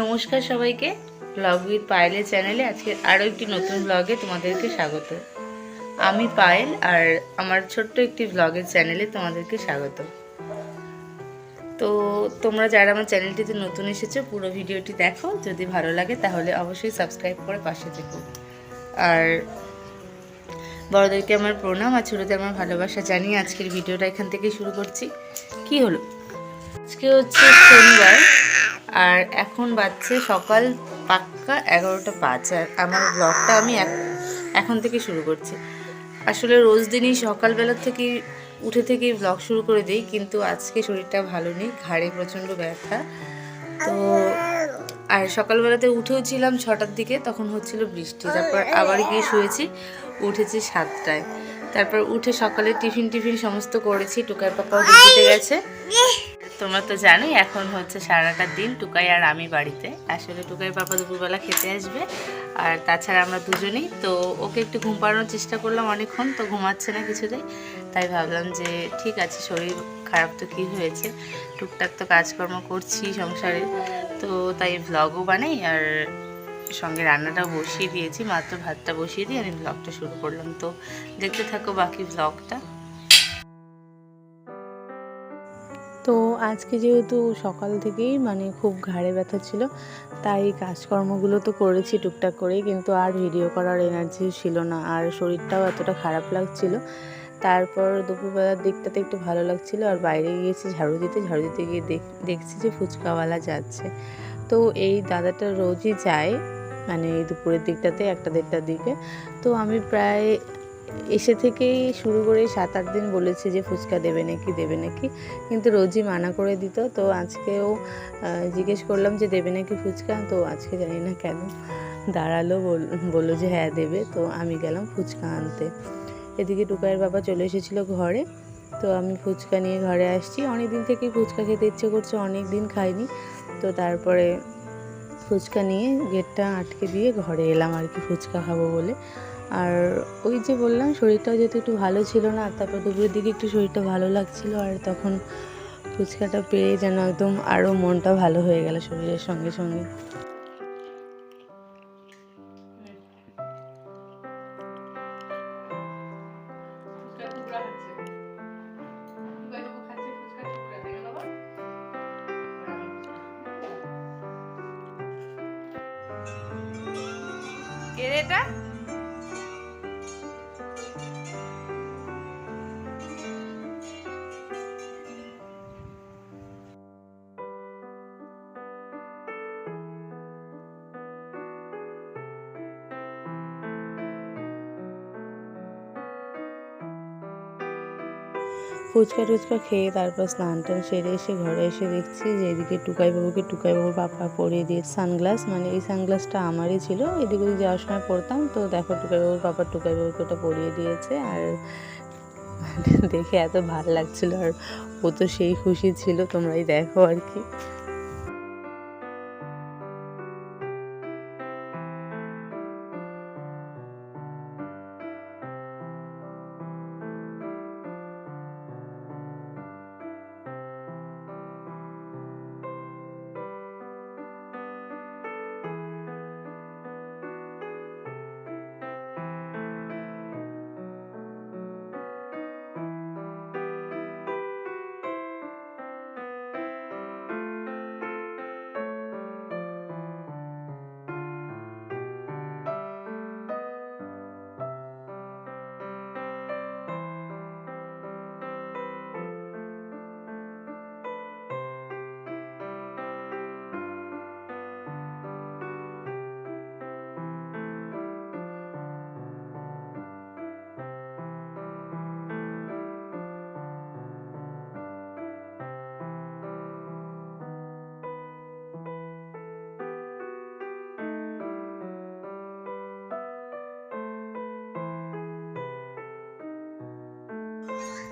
নমস্কার সবাইকে। Blog with পায়েলের চ্যানেলে আজকে আরও একটি নতুন ব্লগে তোমাদেরকে স্বাগত। আমি পায়েল আর আমার ছোট্ট একটি ব্লগের চ্যানেলে তোমাদেরকে স্বাগত। তো তোমরা যারা আমার চ্যানেলটিতে নতুন এসেছ, পুরো ভিডিওটি দেখো। যদি ভালো লাগে, তাহলে অবশ্যই সাবস্ক্রাইব করে পাশে থেকো। আর বড়দেরকে আমার প্রণাম আর ছোটোদের আমার ভালোবাসা জানিয়ে আজকের ভিডিওটা এখান থেকে শুরু করছি। কি হলো? আজকে হচ্ছে শনিবার। আর এখন বাজছে সকাল পাক্কা এগারোটা পাঁচ, আর আমার ব্লগটা আমি এখন থেকে শুরু করছি। আসলে রোজ দিনই সকালবেলা থেকে উঠে থেকেই ব্লগ শুরু করে দিই, কিন্তু আজকে শরীরটা ভালো নেই, ঘাড়ে প্রচণ্ড ব্যথা। তো আর সকালবেলাতে উঠেও ছিলাম ছটার দিকে, তখন হচ্ছিল বৃষ্টি, তারপর আবার গিয়ে শুয়েছি, উঠেছি সাতটায়। তারপর উঠে সকালে টিফিন টিফিন সমস্ত করেছি, টুকার পাপাও ডিউটিতে গেছে। তোমরা তো জানোই, এখন হচ্ছে সারাটা দিন টুকাই আর আমি বাড়িতে। আসলে টুকাই পাপা দুপুরবেলা খেতে আসবে, আর তাছাড়া আমরা দুজনেই। তো ওকে একটু ঘুম পাড়ানোর চেষ্টা করলাম অনেকক্ষণ, তো ঘুমাচ্ছে না কিছুতেই। তাই ভাবলাম যে, ঠিক আছে, শরীর খারাপ তো কী হয়েছে? টুকটাক তো কাজকর্ম করছি সংসারে। তো তাই ভ্লগও বানাই, আর সঙ্গে রান্নাটাও বসিয়ে দিয়েছি। মাত্র ভাতটা বসিয়ে দিয়ে আমি ব্লগটা শুরু করলাম। তো দেখতে থাকো বাকি ব্লগটা তো আজকে যেহেতু সকাল থেকেই মানে খুব ঘাড়ে ব্যথা ছিল, তাই কাজকর্মগুলো তো করেছি টুকটাক করেই, কিন্তু আর ভিডিও করার এনার্জি ছিল না। আর শরীরটাও এতটা খারাপ লাগছিল। তারপর দুপুরবেলার দিকটাতে একটু ভালো লাগছিল, আর বাইরে গিয়েছি ঝাড়ু দিতে ঝাড়ু দিতে গিয়ে দেখ- দেখছি যে ফুচকাওয়ালা যাচ্ছে। তো এই দাদাটা রোজই যায় মানে এই দুপুরের দিকটাতে, একটা দেড়টার দিকে। তো আমি প্রায় এসে থেকেই শুরু করে সাত, আট দিন বলেছি যে ফুচকা দেবে নাকি দেবে নাকি। কিন্তু রোজই মানা করে দিত। তো আজকেও জিজ্ঞেস করলাম যে দেবে নাকি ফুচকা? তো আজকে জানি না কেন দাঁড়াল, বল- বলল যে হ্যাঁ দেবে। তো আমি গেলাম ফুচকা আনতে। এদিকে টুকাইয়ের বাবা চলে এসেছিল ঘরে। তো আমি ফুচকা নিয়ে ঘরে আসছি। অনেক দিন থেকেই ফুচকা খেতে ইচ্ছে করছে অনেক দিন খাইনি। তো তারপরে ফুচকা নিয়ে গেটটা আটকে দিয়ে ঘরে এলাম আর কি, ফুচকা খাব বলে। আর ওই যে বললাম, শরীরটাও যেহেতু একটু ভালো ছিল না, তারপর দুপুরের দিকে একটু শরীরটা ভালো লাগছিল আর তখন ফুচকাটা পেয়ে যেন একদম আরও মনটা ভালো হয়ে গেল শরীরের সঙ্গে সঙ্গে। এটা? ফুচকা টুচকা খেয়ে তারপর স্নান টান সেরে এসে ঘরে এসে দেখছি যে এদিকে টুকাই বাবুকে টুকাইবাবুকে টুকাইবাবুর পাপা পরিয়ে দিয়ে সানগ্লাস মানে এই সানগ্লাসটা আমারই ছিল। এদিকে যাওয়ার সময় পরতাম। তো দেখো টুকাই টুকাইবাবুর পাপা টুকাইবাবুকে ওটা পরিয়ে দিয়েছে আর দেখে এত ভালো লাগছিল আর ও তো সেই খুশি ছিল, তোমরাই দেখো আর কি।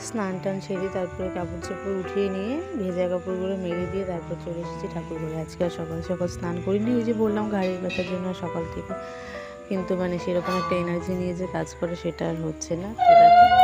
স্নান টান সেরে তারপরে কাপড় চাপড় উঠিয়ে নিয়ে ভেজা কাপড়গুলো মেরে দিয়ে তারপর চলে এসেছি ঠাকুর ঘরে। আজকে আর সকাল সকাল স্নান করিনি ওই যে বললাম গাড়ির ব্যথার জন্য সকাল থেকে। কিন্তু মানে সেরকম একটা এনার্জি নিয়ে যে কাজ করে সেটা আর হচ্ছে না। তো দেখো।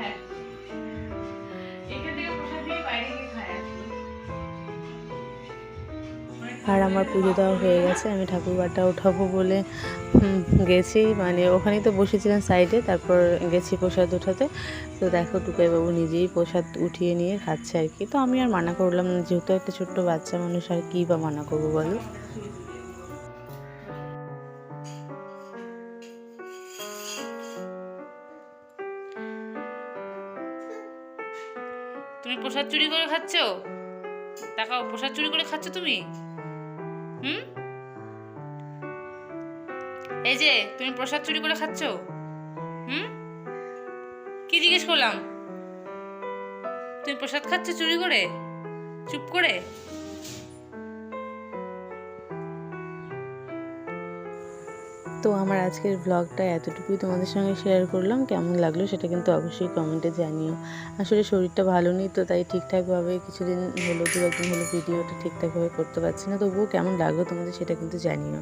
খায় আর আমার পুজো দেওয়া হয়ে গেছে, আমি ঠাকুরবারটা উঠাবো বলে গেছি। মানে ওখানেই তো বসেছিলাম সাইডে, তারপর গেছি প্রসাদ উঠাতে। তো দেখো, টুকাইবাবু নিজেই প্রসাদ উঠিয়ে নিয়ে খাচ্ছে আর কি। তো আমি আর মানা করলাম যেহেতু একটা ছোট্ট বাচ্চা মানুষ, আর কী বা মানা করব বলো? তুমি প্রসাদ চুরি করে খাচ্ছ? তাকাও প্রসাদ চুরি করে খাচ্ছ তুমি? হুম? এই যে, তুমি প্রসাদ চুরি করে খাচ্ছ? হুম? কি জিজ্ঞেস করলাম? তুমি প্রসাদ খাচ্ছ চুরি করে? চুপ করে? তো আমার আজকের ব্লগটা এতটুকুই তোমাদের সঙ্গে শেয়ার করলাম। কেমন লাগল সেটা কিন্তু অবশ্যই কমেন্টে জানিও। আসলে শরীরটা ভালো নেই তো তাই ঠিকঠাকভাবে কিছুদিন হলো, দু একদিন হলো ভিডিওটা ঠিকঠাকভাবে করতে পারছি না। তবুও কেমন লাগল তোমাদের সেটা কিন্তু জানিও।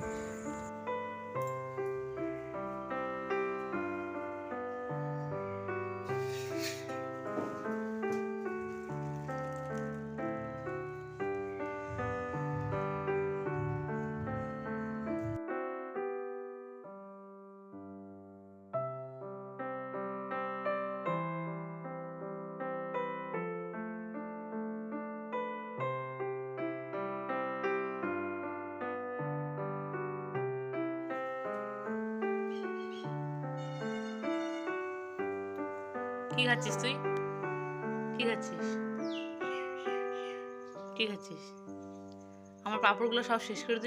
কি খাচ্ছিস তুই? কি খাচ্ছিস কি খাচ্ছিস আমার পাঁপড়গুলো সব শেষ করে দিল